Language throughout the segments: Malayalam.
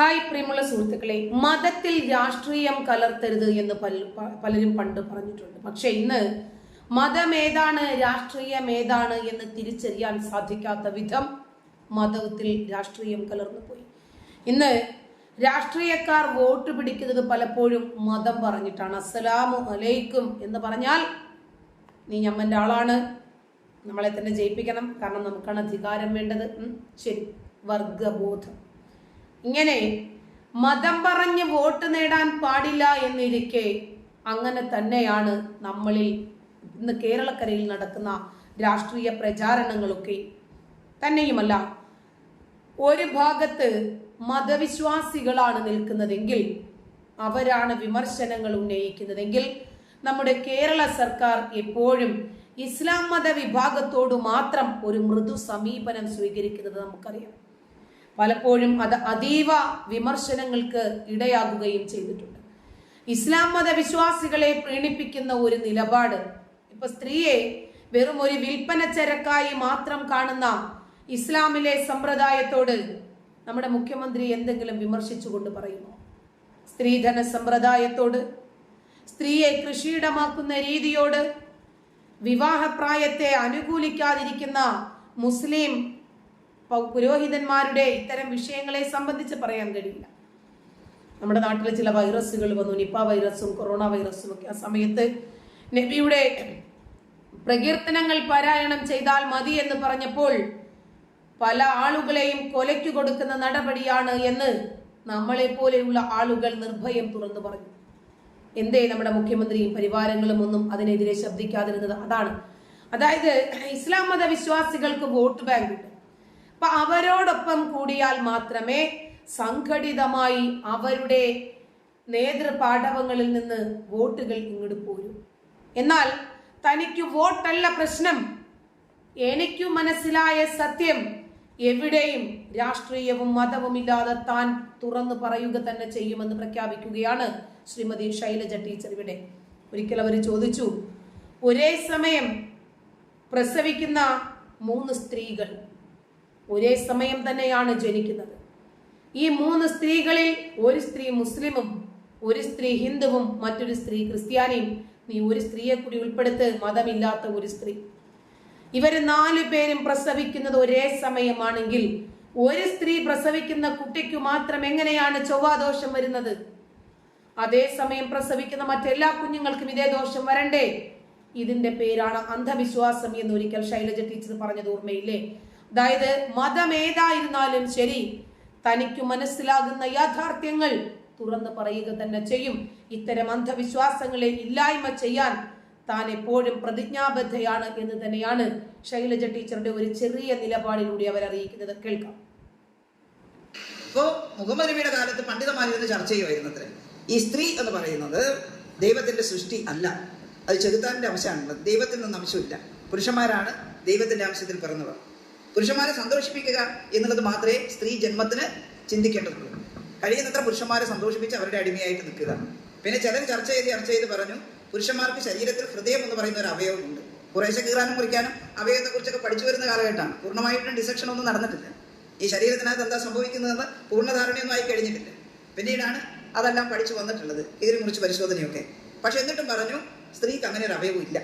ഹായ് പ്രിയമുള്ള സുഹൃത്തുക്കളെ മതത്തിൽ രാഷ്ട്രീയം കലർത്തരുത് എന്ന് പല- പലരും പണ്ട് പറഞ്ഞിട്ടുണ്ട്. പക്ഷെ ഇന്ന് മതമേതാണ് രാഷ്ട്രീയമേതാണ് എന്ന് തിരിച്ചറിയാൻ സാധിക്കാത്ത വിധം മതത്തിൽ രാഷ്ട്രീയം കലർന്നു പോയി. ഇന്ന് രാഷ്ട്രീയക്കാർ വോട്ട് പിടിക്കുന്നത് പലപ്പോഴും മതം പറഞ്ഞിട്ടാണ്. അസ്സലാമു അലൈക്കും എന്ന് പറഞ്ഞാൽ നീ ഞമ്മന്റെ ആളാണ്. നമ്മളെ തന്നെ ജയിപ്പിക്കണം. കാരണം നമുക്കാണ് അധികാരം വേണ്ടത്. ശരി. വർഗബോധം. ഇങ്ങനെ മതം പറഞ്ഞ് വോട്ട് നേടാൻ പാടില്ല എന്നിരിക്കെ അങ്ങനെ തന്നെയാണ് നമ്മളിൽ ഇന്ന് കേരളക്കരയിൽ നടക്കുന്ന രാഷ്ട്രീയ പ്രചാരണങ്ങളൊക്കെ. തന്നെയുമല്ല ഒരു ഭാഗത്ത് മതവിശ്വാസികളാണ് നിൽക്കുന്നതെങ്കിൽ അവരാണ് വിമർശനങ്ങൾ ഉന്നയിക്കുന്നതെങ്കിൽ നമ്മുടെ കേരള സർക്കാർ എപ്പോഴും ഇസ്ലാം മത വിഭാഗത്തോട് മാത്രം ഒരു മൃദു സമീപനം സ്വീകരിക്കുന്നത് നമുക്കറിയാം. പലപ്പോഴും അത് അതീവ വിമർശനങ്ങൾക്ക് ഇടയാകുകയും ചെയ്തിട്ടുണ്ട്. ഇസ്ലാം മതവിശ്വാസികളെ പ്രീണിപ്പിക്കുന്ന ഒരു നിലപാട് ഇപ്പൊ സ്ത്രീയെ വെറും ഒരു വിൽപ്പന ചരക്കായി മാത്രം കാണുന്ന ഇസ്ലാമിലെ സമ്പ്രദായത്തോട് നമ്മുടെ മുഖ്യമന്ത്രി എന്തെങ്കിലും വിമർശിച്ചുകൊണ്ട് പറയുമോ? സ്ത്രീധന സമ്പ്രദായത്തോട് സ്ത്രീയെ കൃഷിയിടമാക്കുന്ന രീതിയോട് വിവാഹപ്രായത്തെ അനുകൂലിക്കാതിരിക്കുന്ന മുസ്ലിം പുരോഹിതന്മാരുടെ ഇത്തരം വിഷയങ്ങളെ സംബന്ധിച്ച് പറയാൻ കഴിയില്ല. നമ്മുടെ നാട്ടിലെ ചില വൈറസുകൾ വന്നു. നിപ്പ വൈറസും കൊറോണ വൈറസും ഒക്കെ ആ സമയത്ത് നബിയുടെ പ്രകീർത്തനങ്ങൾ പാരായണം ചെയ്താൽ മതി എന്ന് പറഞ്ഞപ്പോൾ പല ആളുകളെയും കൊലയ്ക്ക് കൊടുക്കുന്ന നടപടിയാണ് എന്ന് നമ്മളെ പോലെയുള്ള ആളുകൾ നിർഭയം തുറന്നു പറഞ്ഞു. എന്തേ നമ്മുടെ മുഖ്യമന്ത്രിയും പരിവാരങ്ങളും ഒന്നും അതിനെതിരെ ശബ്ദിക്കാതിരുന്നത്? അതാണ്. അതായത് ഇസ്ലാം മത വിശ്വാസികൾക്ക് വോട്ട് ബാങ്ക് ഉണ്ട്. അപ്പൊ അവരോടൊപ്പം കൂടിയാൽ മാത്രമേ സംഘടിതമായി അവരുടെ നേതൃപാഠവങ്ങളിൽ നിന്ന് വോട്ടുകൾ ഇങ്ങോട്ട് പോരൂ. എന്നാൽ തനിക്ക് വോട്ടല്ല പ്രശ്നം. എനിക്കു മനസ്സിലായ സത്യം എവിടെയും രാഷ്ട്രീയവും മതവും ഇല്ലാതെ താൻ തുറന്നു പറയുക തന്നെ ചെയ്യുമെന്ന് പ്രഖ്യാപിക്കുകയാണ് ശ്രീമതി ശൈലജ ടീച്ചർ ഇവിടെ. ഒരിക്കൽ അവർ ചോദിച്ചു ഒരേ സമയം പ്രസവിക്കുന്ന മൂന്ന് സ്ത്രീകൾ ഒരേ സമയം തന്നെയാണ് ജനിക്കുന്നത്. ഈ മൂന്ന് സ്ത്രീകളിൽ ഒരു സ്ത്രീ മുസ്ലിമും ഒരു സ്ത്രീ ഹിന്ദുവും മറ്റൊരു സ്ത്രീ ക്രിസ്ത്യാനിയും നീ ഒരു സ്ത്രീയെ കൂടി ഉൾപ്പെടുത്ത് മതമില്ലാത്ത ഒരു സ്ത്രീ. ഇവർ നാലു പേരും പ്രസവിക്കുന്നത് ഒരേ സമയമാണെങ്കിൽ ഒരു സ്ത്രീ പ്രസവിക്കുന്ന കുട്ടിക്ക് മാത്രം എങ്ങനെയാണ് ചൊവ്വാദോഷം വരുന്നത്? അതേസമയം പ്രസവിക്കുന്ന മറ്റെല്ലാ കുഞ്ഞുങ്ങൾക്കും ഇതേ ദോഷം വരണ്ടേ? ഇതിന്റെ പേരാണ് അന്ധവിശ്വാസം എന്ന് ഒരിക്കൽ ശൈലജ ടീച്ചർ പറഞ്ഞത് ഓർമ്മയില്ലേ? അതായത് മതം ഏതായിരുന്നാലും ശരി തനിക്ക് മനസ്സിലാകുന്ന യാഥാർത്ഥ്യങ്ങൾ തുറന്നു പറയുക തന്നെ ചെയ്യും. ഇത്തരം അന്ധവിശ്വാസങ്ങളെ ഇല്ലായ്മ ചെയ്യാൻ താൻ എപ്പോഴും പ്രതിജ്ഞാബദ്ധയാണ് എന്ന് തന്നെയാണ് ശൈലജ ടീച്ചറുടെ ഒരു ചെറിയ നിലപാടിലൂടെ അവർ അറിയിക്കുന്നത്. കേൾക്കാം. ഇപ്പോ മുഹമ്മദ് നബിയുടെ കാലത്ത് പണ്ഡിതന്മാരിരുന്ന് ചർച്ച ചെയ്യുമായിരുന്നു ഈ സ്ത്രീ എന്ന് പറയുന്നത് ദൈവത്തിന്റെ സൃഷ്ടി അല്ല. അത് ചെറുത്താന്റെ അംശമാണ് ദൈവത്തിൽ നിന്ന് അംശമില്ല പുരുഷന്മാരാണ് ദൈവത്തിന്റെ അംശത്തിൽ പിറന്നവർ. പുരുഷന്മാരെ സന്തോഷിപ്പിക്കുക എന്നുള്ളത് മാത്രമേ സ്ത്രീ ജന്മത്തിന് ചിന്തിക്കേണ്ടതുള്ളൂ. കഴിയുന്നത്ര പുരുഷന്മാരെ സന്തോഷിപ്പിച്ച് അവരുടെ അടിമയായിട്ട് നിൽക്കുക. പിന്നെ ചിലർ ചർച്ച ചെയ്ത് ചർച്ച ചെയ്ത് പറഞ്ഞു പുരുഷന്മാർക്ക് ശരീരത്തിൽ ഹൃദയം എന്ന് പറയുന്ന ഒരു അവയവമുണ്ട്. കുറേശ്ശെ കീറാനും കുറിക്കാനും അവയവത്തെ കുറിച്ചൊക്കെ പഠിച്ചു വരുന്ന കാലഘട്ടമാണ്. പൂർണമായിട്ടും ഡിസക്ഷൻ ഒന്നും നടന്നിട്ടില്ല. ഈ ശരീരത്തിനകത്ത് എന്താ സംഭവിക്കുന്നതെന്ന് പൂർണധാരണയൊന്നും ആയി കഴിഞ്ഞിട്ടില്ല. പിന്നീടാണ് അതെല്ലാം പഠിച്ചു വന്നിട്ടുള്ളത് ഇതിനെ കുറിച്ച് പരിശോധനയൊക്കെ. പക്ഷെ എന്നിട്ടും പറഞ്ഞു സ്ത്രീക്ക് അങ്ങനെ ഒരു അവയവും ഇല്ല.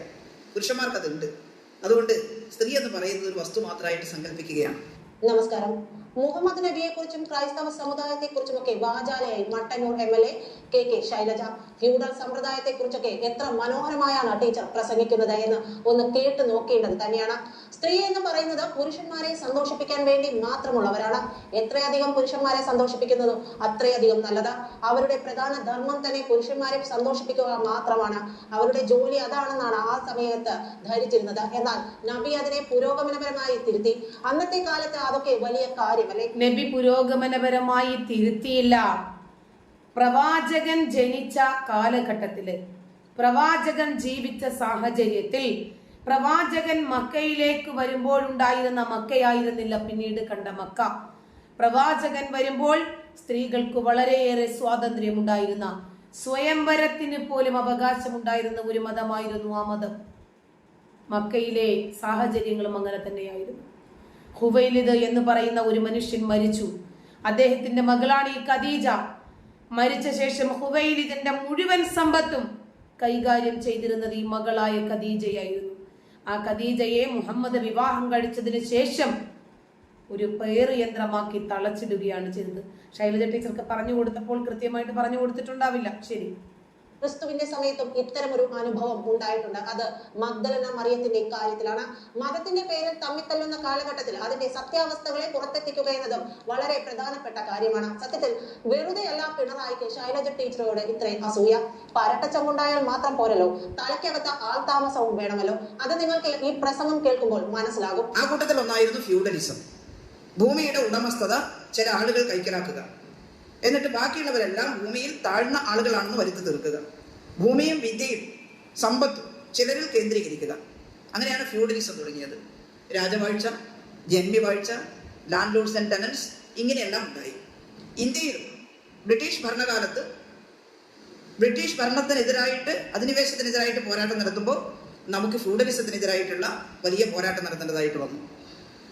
പുരുഷന്മാർക്ക് അതുണ്ട് അതുകൊണ്ട് സ്ത്രീ എന്ന് പറയുന്നത് ഒരു വസ്തു മാത്രമായിട്ട് സങ്കല്പിക്കുകയാണ്. നമസ്കാരം. മുഹമ്മദ് നബിയെ കുറിച്ചും ക്രൈസ്തവ സമുദായത്തെ കുറിച്ചുമൊക്കെ വാചാലയായി Mattannur M L A K K Shailaja. Feudal സമ്പ്രദായത്തെ കുറിച്ചൊക്കെ എത്ര മനോഹരമായാണ് ടീച്ചർ പ്രസംഗിക്കുന്നത് എന്ന് ഒന്ന് കേട്ട് നോക്കേണ്ടത് തന്നെയാണ്. സ്ത്രീ എന്ന് പറയുന്നത് പുരുഷന്മാരെ സന്തോഷിപ്പിക്കാൻ വേണ്ടി മാത്രമുള്ളവരാണ്. എത്രയധികം പുരുഷന്മാരെ സന്തോഷിപ്പിക്കുന്നതോ അത്രയധികം നല്ലത്. അവരുടെ പ്രധാന ധർമ്മം തന്നെ പുരുഷന്മാരെ സന്തോഷിപ്പിക്കുക മാത്രമാണ്. അവരുടെ ജോലി അതാണെന്നാണ് ആ സമയത്ത് ധരിച്ചിരുന്നത്. എന്നാൽ നബി അതിനെ പുരോഗമനപരമായി തിരുത്തി. അന്നത്തെ കാലത്ത് അതൊക്കെ വലിയ കാര്യമല്ലേ നബി പുരോഗമനപരമായി തിരുത്തിയില്ല. പ്രവാചകൻ ജനിച്ച കാലഘട്ടത്തിൽ പ്രവാചകൻ ജീവിച്ച സാഹചര്യത്തിൽ പ്രവാചകൻ മക്കയിലേക്ക് വരുമ്പോഴുണ്ടായിരുന്ന മക്കയായിരുന്നില്ല പിന്നീട് കണ്ട മക്ക. പ്രവാചകൻ വരുമ്പോൾ സ്ത്രീകൾക്ക് വളരെയേറെ സ്വാതന്ത്ര്യമുണ്ടായിരുന്ന സ്വയംവരത്തിന് പോലും അവകാശമുണ്ടായിരുന്ന ഒരു മതമായിരുന്നു ആ മതം. മക്കയിലെ സാഹചര്യങ്ങളും അങ്ങനെ തന്നെയായിരുന്നു. ഹുവൈലിദ് എന്ന് പറയുന്ന ഒരു മനുഷ്യൻ മരിച്ചു. അദ്ദേഹത്തിന്റെ മകളാണ് ഈ ഖദീജ. മരിച്ച ശേഷം ഹുവൈലിദിന്റെ മുഴുവൻ സമ്പത്തും കൈകാര്യം ചെയ്തിരുന്നത് ഈ മകളായ ഖദീജയായിരുന്നു. ആ ഖദീജയെ മുഹമ്മദ് വിവാഹം കഴിച്ചതിന് ശേഷം ഒരു പേറ് യന്ത്രമാക്കി തളച്ചിടുകയാണ് ചെയ്തത്. ശൈലജ ടീച്ചർക്ക് പറഞ്ഞു കൊടുത്തപ്പോൾ കൃത്യമായിട്ട് പറഞ്ഞു കൊടുത്തിട്ടുണ്ടാവില്ല. ശരി. ക്രിസ്തുവിന്റെ സമയത്തും ഇത്തരം ഒരു അനുഭവം ഉണ്ടായിട്ടുണ്ട്. അത് മഗ്ദലന മറിയത്തിന്റെ കാര്യത്തിലാണ്. മതത്തിന്റെ പേരിൽ തമ്മിത്തല്ലുന്ന കാലഘട്ടത്തിൽ അതിന്റെ സത്യാവസ്ഥകളെ പുറത്തെത്തിക്കുക എന്നതും വളരെ പ്രധാനപ്പെട്ട കാര്യമാണ്. സത്യത്തിൽ വെറുതെ അല്ല പിണറായിക്ക് ശൈലജ ടീച്ചറോട് ഇത്രയും അസൂയ. പരട്ടച്ചമുണ്ടായാൽ മാത്രം പോരല്ലോ. തലയ്ക്കകത്ത് ആൾതാമസവും വേണമല്ലോ. അത് നിങ്ങൾക്ക് ഈ പ്രസംഗം കേൾക്കുമ്പോൾ മനസ്സിലാകും. ആ കൂട്ടത്തിൽ ഒന്നായിരുന്നു ഫ്യൂഡലിസം. ഭൂമിയുടെ ഉടമസ്ഥത ചില ആളുകൾ കൈക്കലാക്കുക. എന്നിട്ട് ബാക്കിയുള്ളവരെല്ലാം ഭൂമിയിൽ താഴ്ന്ന ആളുകളാണെന്ന് വരുത്തി തീർക്കുക. ഭൂമിയും വിദ്യയും സമ്പത്തും ചിലരിൽ കേന്ദ്രീകരിക്കുക. അങ്ങനെയാണ് ഫ്യൂഡലിസം തുടങ്ങിയത്. രാജവാഴ്ച ജന്മിവാഴ്ച ലാൻഡ് ലോഡ്സ് ആൻഡ് ടെനൻസ് ഇങ്ങനെയെല്ലാം ഉണ്ടായി. ഇന്ത്യയിലും ബ്രിട്ടീഷ് ഭരണകാലത്ത് ബ്രിട്ടീഷ് ഭരണത്തിനെതിരായിട്ട് അധിനിവേശത്തിനെതിരായിട്ട് പോരാട്ടം നടത്തുമ്പോൾ നമുക്ക് ഫ്യൂഡലിസത്തിനെതിരായിട്ടുള്ള വലിയ പോരാട്ടം നടത്തേണ്ടതായിട്ട് വന്നു.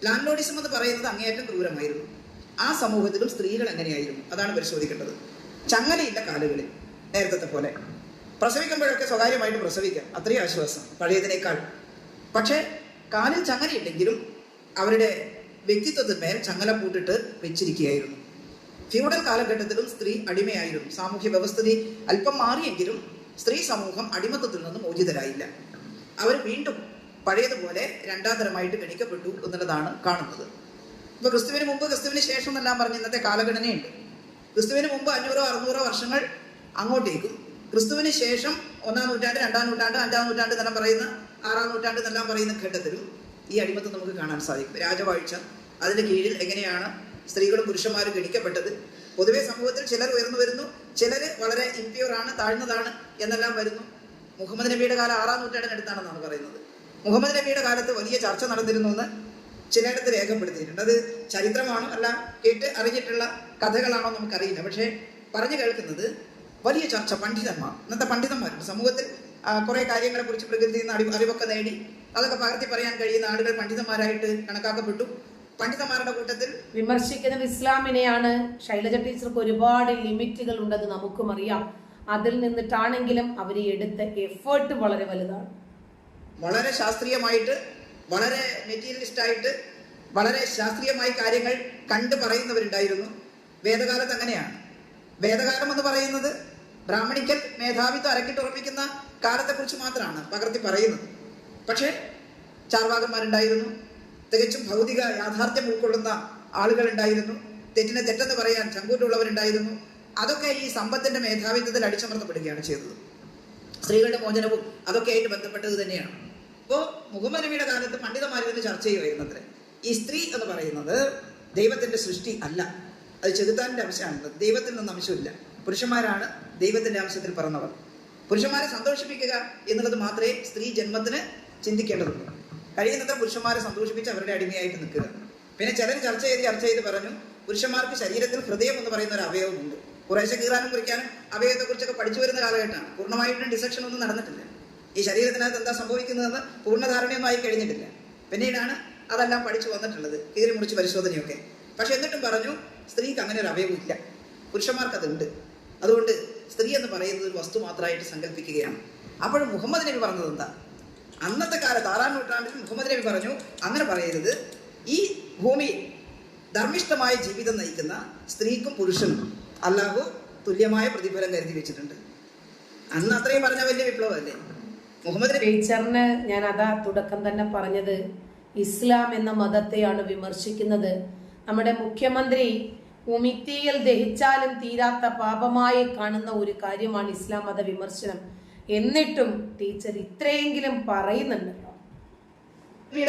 ലാൻഡ് ലോഡിസം എന്ന് പറയുന്നത് അങ്ങേയറ്റം ക്രൂരമായിരുന്നു. ആ സമൂഹത്തിലും സ്ത്രീകൾ എങ്ങനെയായിരുന്നു? അതാണ് പരിശോധിക്കേണ്ടത്. ചങ്ങലയില്ല കാലുകളിൽ നേരത്തെ പോലെ. പ്രസവിക്കുമ്പോഴൊക്കെ സ്വകാര്യമായിട്ട് പ്രസവിക്കാം അത്രയും ആശ്വാസം പഴയതിനേക്കാൾ. പക്ഷേ കാലിൽ ചങ്ങലയില്ലെങ്കിലും അവരുടെ വ്യക്തിത്വത്തിന്മേൽ ചങ്ങല പൂട്ടിട്ട് വെച്ചിരിക്കുകയായിരുന്നു. ഫ്യൂഡൽ കാലഘട്ടത്തിലും സ്ത്രീ അടിമയായിരുന്നു. സാമൂഹ്യ വ്യവസ്ഥിതി അല്പം മാറിയെങ്കിലും സ്ത്രീ സമൂഹം അടിമത്തത്തിൽ നിന്നും മോചിതരായില്ല. അവർ വീണ്ടും പഴയതുപോലെ രണ്ടാം തരമായിട്ട് ഗണിക്കപ്പെട്ടു എന്നുള്ളതാണ് കാണുന്നത്. ഇപ്പൊ ക്രിസ്തുവിന് മുമ്പ് ക്രിസ്തുവിന് ശേഷം എന്നെല്ലാം പറഞ്ഞ് ഇന്നത്തെ കാലഘടനയുണ്ട്. ക്രിസ്തുവിന് മുമ്പ് അഞ്ഞൂറോ അറുന്നൂറോ വർഷങ്ങൾ അങ്ങോട്ടേക്കും. ക്രിസ്തുവിന് ശേഷം ഒന്നാം നൂറ്റാണ്ട് രണ്ടാം നൂറ്റാണ്ട് അഞ്ചാം നൂറ്റാണ്ട് എന്നെല്ലാം പറയുന്ന ആറാം നൂറ്റാണ്ട് എന്നെല്ലാം പറയുന്ന ഘട്ടത്തിലും ഈ അടിമത്തം നമുക്ക് കാണാൻ സാധിക്കും. രാജവാഴ്ച അതിന്റെ കീഴിൽ എങ്ങനെയാണ് സ്ത്രീകളും പുരുഷന്മാരും ഗണിക്കപ്പെട്ടത്. പൊതുവെ സമൂഹത്തിൽ ചിലർ ഉയർന്നു വരുന്നു. ചിലർ വളരെ ഇംപ്യൂർ ആണ് താഴ്ന്നതാണ് എന്നെല്ലാം വരുന്നു. മുഹമ്മദ് നബിയുടെ കാലം ആറാം നൂറ്റാണ്ടിനടുത്താണെന്നാണ് പറയുന്നത്. മുഹമ്മദ് നബിയുടെ കാലത്ത് വലിയ ചർച്ച നടന്നിരുന്നു എന്ന് ചിലയിടത്ത് രേഖപ്പെടുത്തിയിട്ടുണ്ട്. അത് ചരിത്രമാണോ അല്ല കേട്ട് അറിഞ്ഞിട്ടുള്ള കഥകളാണോ നമുക്കറിയില്ല. പക്ഷേ പറഞ്ഞു കേൾക്കുന്നത് വലിയ ചർച്ച പണ്ഡിതന്മാർ ഇന്നത്തെ പണ്ഡിതന്മാരുണ്ട്. സമൂഹത്തിൽ കുറേ കുറെ കാര്യങ്ങളെ കുറിച്ച് പ്രകൃതിയിൽ നിന്ന് അറിവ് അറിവൊക്കെ നേടി അതൊക്കെ പകർത്തി പറയാൻ കഴിയുന്ന ആളുകൾ പണ്ഡിതന്മാരായിട്ട് കണക്കാക്കപ്പെട്ടു. പണ്ഡിതന്മാരുടെ കൂട്ടത്തിൽ വിമർശിക്കുന്നത് ഇസ്ലാമിനെയാണ്. ശൈലജ ടീച്ചർക്ക് ഒരുപാട് ലിമിറ്റുകൾ ഉണ്ടെന്ന് നമുക്കും അറിയാം. അതിൽ നിന്നിട്ടാണെങ്കിലും അവർ എടുത്ത എഫേർട്ട് വളരെ വലുതാണ്. വളരെ ശാസ്ത്രീയമായിട്ട് വളരെ മെറ്റീരിയലിസ്റ്റ് ആയിട്ട് വളരെ ശാസ്ത്രീയമായി കാര്യങ്ങൾ കണ്ടു പറയുന്നവരുണ്ടായിരുന്നു. വേദകാലത്ത് അങ്ങനെയാണ്. വേദകാലം എന്ന് പറയുന്നത് ബ്രാഹ്മണിക്കൽ മേധാവിത്വം അരക്കിട്ടുറപ്പിക്കുന്ന കാലത്തെക്കുറിച്ച് മാത്രമാണ് പകർത്തി പറയുന്നത്. പക്ഷേ ചാർവാകന്മാരുണ്ടായിരുന്നു. തികച്ചും ഭൗതിക യാഥാർത്ഥ്യം ഉൾക്കൊള്ളുന്ന ആളുകളുണ്ടായിരുന്നു. തെറ്റിനെ തെറ്റെന്ന് പറയാൻ ചങ്കൂറ്റുള്ളവരുണ്ടായിരുന്നു. അതൊക്കെ ഈ സമ്പത്തിന്റെ മേധാവിത്വത്തിൽ അടിച്ചമർത്തപ്പെടുകയാണ് ചെയ്തത്. സ്ത്രീകളുടെ മോചനവും അതൊക്കെ ആയിട്ട് ബന്ധപ്പെട്ടത് തന്നെയാണ്. ഇപ്പോൾ മുഹമ്മദ് നബിയുടെ കാലത്ത് പണ്ഡിതന്മാരിൽ ചർച്ച ചെയ്യുമായിരുന്നത്രേ. ഈ സ്ത്രീ എന്ന് പറയുന്നത് ദൈവത്തിന്റെ സൃഷ്ടി അല്ല. അത് ചെകുത്താനിന്റെ അംശമാണ് ദൈവത്തിൽ നിന്ന് അംശമില്ല. പുരുഷന്മാരാണ് ദൈവത്തിന്റെ അംശത്തിൽ പറഞ്ഞവർ പുരുഷന്മാരെ സന്തോഷിപ്പിക്കുക എന്നുള്ളത് മാത്രമേ സ്ത്രീ ജന്മത്തിന് ചിന്തിക്കേണ്ടതുള്ളൂ. കഴിയുന്നത്ര പുരുഷന്മാരെ സന്തോഷിപ്പിച്ച് അവരുടെ അടിമയായിട്ട് നിൽക്കുക. പിന്നെ ചിലർ ചർച്ച ചെയ്ത് ചർച്ച ചെയ്ത് പറഞ്ഞു പുരുഷന്മാർക്ക് ശരീരത്തിൽ ഹൃദയം എന്ന് പറയുന്ന ഒരു അവയവമുണ്ട്. കുറേശ്ശെ കീറാനും കുറിക്കാനും അവയവത്തെക്കുറിച്ചൊക്കെ പഠിച്ചു വരുന്ന കാലഘട്ടമാണ്. പൂർണമായിട്ടും ഡിസക്ഷൻ ഒന്നും നടന്നിട്ടില്ല. ഈ ശരീരത്തിനകത്ത് എന്താ സംഭവിക്കുന്നതെന്ന് പൂർണധാരണയുമായി കഴിഞ്ഞിട്ടില്ല. പിന്നീടാണ് അതെല്ലാം പഠിച്ചു വന്നിട്ടുള്ളത്. കീറി മുറിച്ച് പരിശോധനയൊക്കെ. പക്ഷെ എന്നിട്ടും പറഞ്ഞു സ്ത്രീക്ക് അങ്ങനെ ഒരു അവയവം ഇല്ല. പുരുഷന്മാർക്ക് അതുണ്ട് അതുകൊണ്ട് സ്ത്രീ എന്ന് പറയുന്നത് ഒരു വസ്തു മാത്രമായിട്ട് സങ്കല്പിക്കുകയാണ് അപ്പോഴും മുഹമ്മദ് നബി പറഞ്ഞത് എന്താ? അന്നത്തെ കാലത്ത് ആറാം നൂറ്റാണ്ടിൽ മുഹമ്മദ് നബി പറഞ്ഞു അങ്ങനെ പറയരുത്. ഈ ഭൂമി ധർമ്മിഷ്ഠമായ ജീവിതം നയിക്കുന്ന സ്ത്രീക്കും പുരുഷനും അല്ലാഹു തുല്യമായ പ്രതിഫലം കരുതി വെച്ചിട്ടുണ്ട്. അന്ന് അത്രയും പറഞ്ഞ വലിയ വിപ്ലവമല്ലേ? മുഹമ്മദ് ടീച്ചറിന് ഞാൻ അതാ തുടക്കം തന്നെ പറഞ്ഞത് ഇസ്ലാം എന്ന മതത്തെയാണ് വിമർശിക്കുന്നത്. നമ്മുടെ മുഖ്യമന്ത്രി ഉമിത്തിയിൽ ദഹിച്ചാലും തീരാത്ത പാപമായി കാണുന്ന ഒരു കാര്യമാണ് ഇസ്ലാം മത വിമർശനം. എന്നിട്ടും ടീച്ചർ ഇത്രയെങ്കിലും പറയുന്നുണ്ടല്ലോ.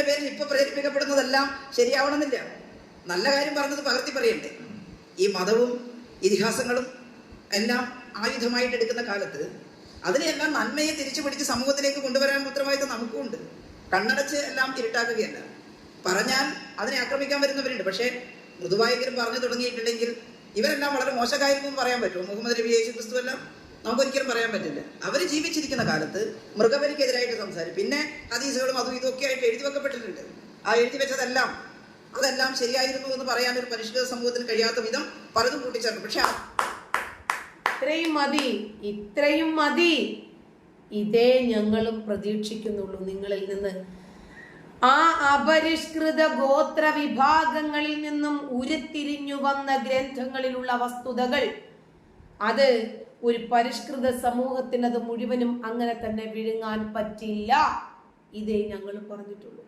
പേരിൽ ഇപ്പൊ പ്രചരിപ്പിക്കപ്പെടുന്നതെല്ലാം ശരിയാവണമെന്നില്ല. നല്ല കാര്യം പറഞ്ഞത് പകർത്തി പറയണ്ടേ. ഈ മതവും ഇതിഹാസങ്ങളും എല്ലാം ആയുധമായിട്ട് എടുക്കുന്ന കാലത്ത് അതിനെയെല്ലാം നന്മയെ തിരിച്ചു പിടിച്ച് സമൂഹത്തിലേക്ക് കൊണ്ടുവരാൻ ഉത്തരവാദിത്തം നമുക്കും ഉണ്ട്. കണ്ണടച്ച് എല്ലാം ഇരുട്ടാക്കുകയല്ല. പറഞ്ഞാൽ അതിനെ ആക്രമിക്കാൻ വരുന്നവരുണ്ട്. പക്ഷേ മൃദുവായെങ്കിലും പറഞ്ഞു തുടങ്ങിയിട്ടുണ്ടെങ്കിൽ ഇവരെല്ലാം വളരെ മോശക്കായിരുന്നു എന്ന് പറയാൻ പറ്റുമോ? മുഹമ്മദ് നബി യേശു ക്രിസ്തു എല്ലാം നമുക്കൊരിക്കലും പറയാൻ പറ്റില്ല. അവർ ജീവിച്ചിരിക്കുന്ന കാലത്ത് മൃഗബലിക്കെതിരായിട്ട് സംസാരിക്കും പിന്നെ ഹദീസുകളും അതും ഇതൊക്കെ ആയിട്ട് എഴുതി വെക്കപ്പെട്ടിട്ടുണ്ട്. ആ എഴുതി വെച്ചതെല്ലാം അതെല്ലാം ശരിയായിരുന്നു എന്ന് പറയാൻ ഒരു പരിഷ്കൃത സമൂഹത്തിന് കഴിയാത്ത വിധം പലതും കൂട്ടിച്ചേർക്കും പക്ഷെ ഇത്രയും മതി ഇത്രയും മതി. ഇതേ ഞങ്ങളും പ്രതീക്ഷിക്കുന്നുള്ളൂ നിങ്ങളിൽ നിന്ന്. ആ അപരിഷ്കൃത ഗോത്ര വിഭാഗങ്ങളിൽ നിന്നും ഉരുത്തിരിഞ്ഞു വന്ന ഗ്രന്ഥങ്ങളിലുള്ള വസ്തുതകൾ അത് ഒരു പരിഷ്കൃത സമൂഹത്തിന് അത് മുഴുവനും അങ്ങനെ തന്നെ വിഴുങ്ങാൻ പറ്റില്ല. ഇതേ ഞങ്ങൾ പറഞ്ഞിട്ടുള്ളൂ.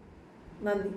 നന്ദി.